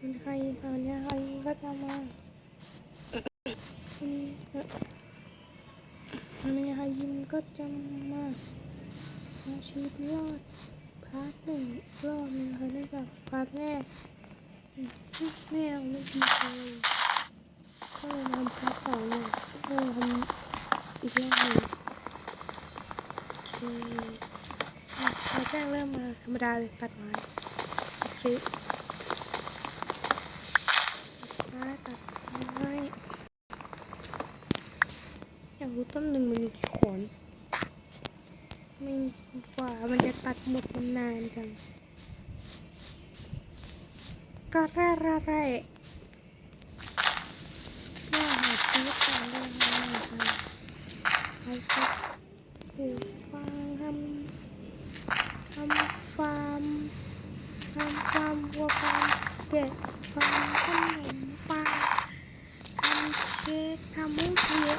มันใครตอนนี้ใครก็จะมาตอนนี้ใครยิมก็จะมาเอาชีวิตรอดพาร์ทหนึ่งรอบนึงค่ะเนื่องจากพาร์ทแรกแม่ไม่ดีเลยก็เลยทำพาร์ทสองเนี่ยก็เลยทำอีกรอบหนึ่งโอเคพาร์ทแรกเริ่มมาธรรมดาเลยตัดไม้คลิป ไม้ตัดไม้อยากรู้ ต้นหนึ่งมันมีกี่ขนไม่กว่ามันจะตัดหมดมันนานจังกร่แร่แร่เพื่อหาชีวิตต่อเรื่องอะไรกันไปก็ปลูกฟางทำทำฟาร์มทำฟาร์มวัวฟาร์มแกะฟาร์มขนมปังทำเค้กทำมุ้งเค้ก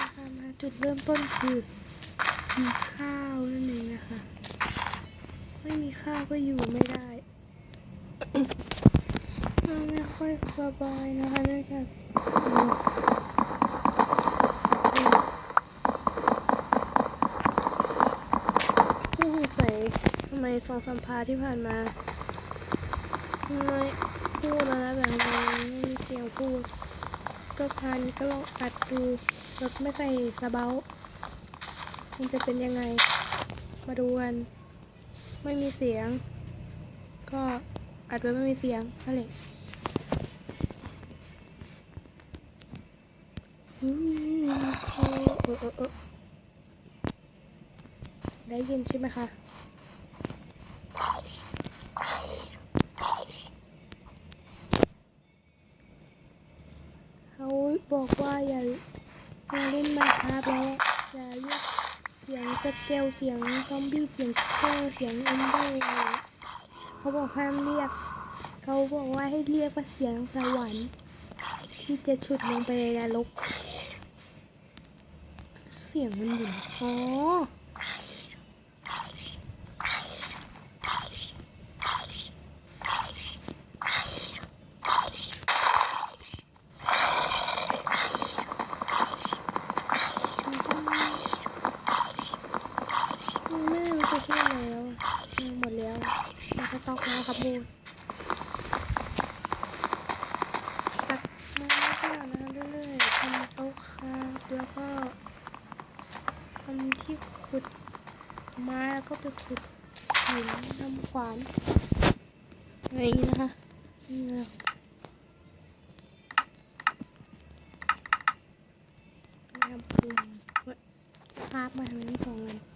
นะคะมาจุด เริ่มต้นคือมีข้าวนั่นเองนะคะ ไม่มีข้าวก็อยู่ไม่ได้เราไม่ค่อยสบายนะคะเนื่องจากผู้สงสัยทำไมสองสามพาร์ที่ผ่านมาไม่พูดแล้วนะแบบทำไมไม่มีเสียงพูด ก็พานก็ลองอัดดูรถไม่ใส่สะเบามันจะเป็นยังไง มาดูกัน ไม่มีเสียง ก็อาจจะไม่มีเสียงนั่นแหละอืมโอ้เออเออเออได้ยินใช่ไหมคะ เขาบอกว่าอย่าาเล่นมาครับแล้วจะเรียกเสียงสเกลเสียงซอมบี้เสียงเปอร์เสียงเอ็นเดอร์อะไรเขาบอกห้ามเรียก เขาบอกว่าให้เรียกว่าเสียงสวรรค์ที่จะฉุดลงไปในนรกเสียงมันอยู่อ๋อไม่รู้จะชื่ออะไรแล้วอะหมดแล้วมันก็ ตอกแล้วครับบูนตักไม้ก่อนนะเรื่อยๆทำโต๊ะครับแล้วก็ทำที่ขุดไม้แล้วก็ไปขุดหินทำขวานอะไรอย่างนี้นะคะนี่นะทำปูนเว้ยภาพมาทำไมทั้งสองอัน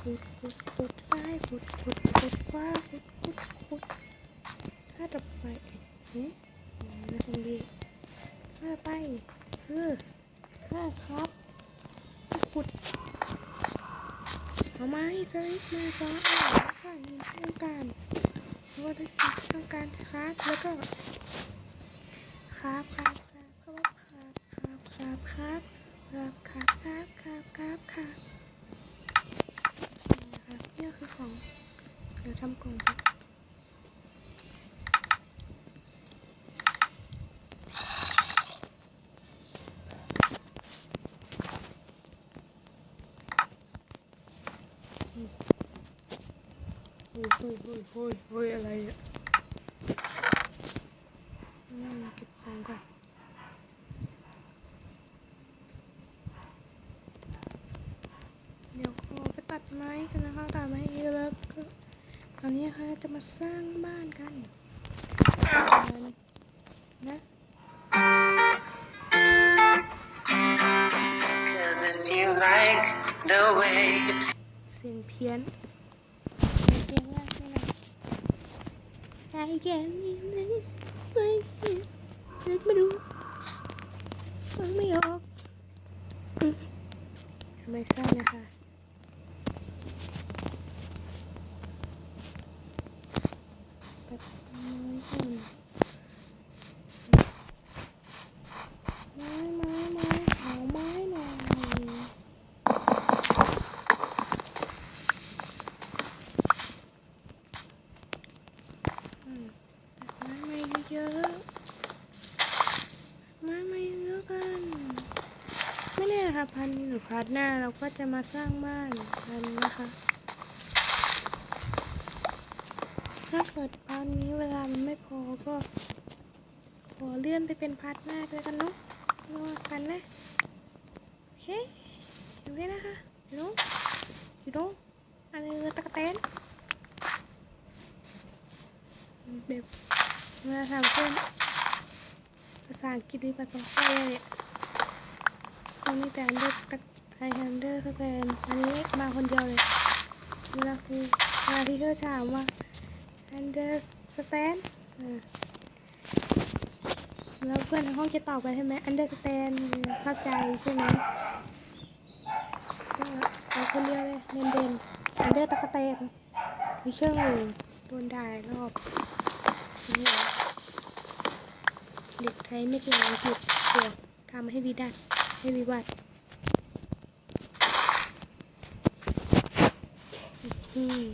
ขุดขุดขุดขุดขุดซ้ายขุดขุดขุดขวาขุดขุดขุดถ้าต่อไปเอ๊ะนะคุณดีถ้าไปคือถ้าครับขุดเอาไม้กระดิกมือซ้อนแล้วก็หินต้องการแล้วก็ต้องการครับแล้วก็ครับครับครับครับครับครับครับครับครับครับครับครับ นี่คือของ เดี๋ยวทำกล่องกันโอ้ยโอ้ยโอ้ยโอ้ยอะไรเนี่ย ตัดไม้กันนะคะตัดไม้เยอะแล้วก็ตอนนี้ค่ะจะมาสร้างบ้านกันนะ Cause if you like the way เสียงเพี้ยนเสียงเพี้ยนมากเลยนะใจแกมีไหมไม่คิดนึกไม่รู้ฟังไม่ออกอืมทำไมสร้างนะคะ ตัดไม้ก่อนไม้ไม้ไม้ขอไม้หน่อยอืมตัดไม้มาเยอะๆไม้มาเยอะกัน ไม่แนะคะพันนี้หรือพันหน้าเราก็จะมาสร้างบ้านกันนะคะ ถ้าเกิดพาร์ทนี้เวลามันไม่พอก็ขอเลื่อนไปเป็นพาร์ทหน้าเลยกันเนาะรอกันนะ โอเคโอเคนะคะยูโน่ยูโน่อะไรเออตะกะแตนแบบเวลาทำเพื่อนภาษาอังกฤษวิบัติของใครเนี่ย ตอนนี้แต่อันเดอร์ตักไทยอันเดอร์สแตนอันนี้มาคนเดียวเลยเวลาครูเวลาที่เธอถามว่า understand อ่าแล้วเพื่อนในห้องจะตอบไปใช่ไหม understand เข้าใจใช่ไหมก็เอาคนเดียวเลยเนเดน under ตะกะแตนวิเชิงโดนด่ารอบนี่เหรอเด็กไทยไม่เก่งอังกฤษเดี๋ยวทำให้วิดัด ให้วิวัดอืม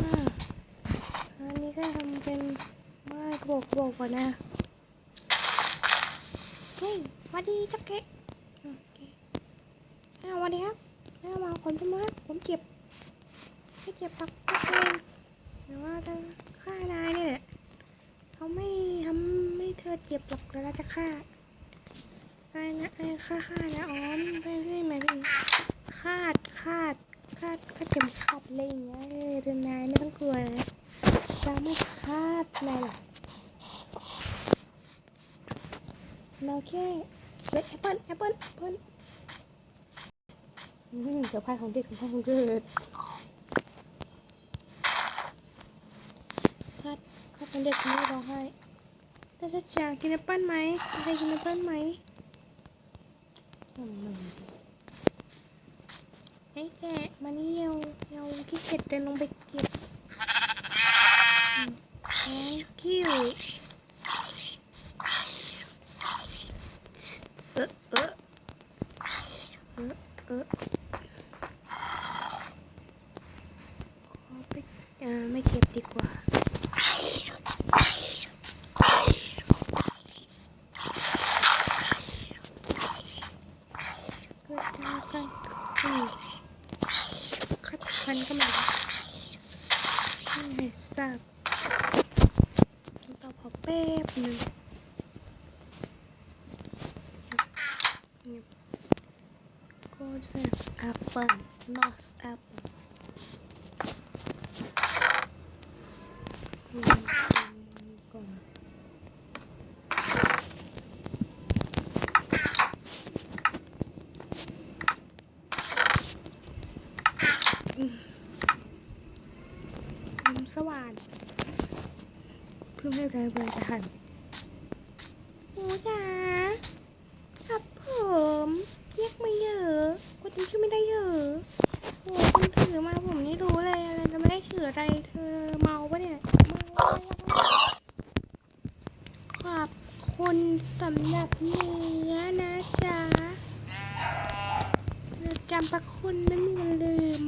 อ่าอันนี้ก็ทำเป็นไม้กระบอกกระบอกก่อนนะเฮ้ยสวัสดีจักเกะโอเคอ้าวสวัสดีครับอ้าวมาคนจะมาผมเจ็บไม่เจ็บปักปักเลยแต่ว่าจะฆ่านายนี่แหละเขาไม่ทำไม่เธอเจ็บหรอกแล้วจะฆ่า นายนะไอ้ฆ่าฆ่านะอ๋อไม่ไม่หมายถึงคาดคาดคาดคาดเข็มขัดอะไรอย่างเงี้ยเออเดินนายไม่ต้องกลัวนะจะไม่คาดอะไรหรอกเราแค่เล็กแอปเปิ้ลแอปเปิ้ลแอปเปิ้ลอืมเดี๋ยวพายของเด็กของพ่อของเกิดคาดคาดของเด็กไม่ร้องไห้แต่ถ้าอยากกินแอปเปิ้ลไหมใครกินแอปเปิ้ลไหม อืมไอ้แกะมานี่เยาเยาขี้เกียจเดินลงไปเก็บ Thank you เออเออเออเออขอไปอ่าไม่เก็บดีกว่า เกิด จากการอืมคัดคันก็มาไม่ให้ทราบ ต่อพอแป๊บหนึ่งก็จะแอปเปิล not apple อืมก่อนอืมอืมสว่าน เพื่อให้การเปิดจะหันหมูจ๋าครับผมเรียกมาเยอะก็จำชื่อไม่ได้เยอะโอ้คุณถือมาผมไม่รู้เลยอะไรจะไม่ได้ถืออะไรเธอเมาปะเนี่ยเมาขอบคุณสำหรับเนื้อนะจ๊ะเราจำประคุณไม่มีลืม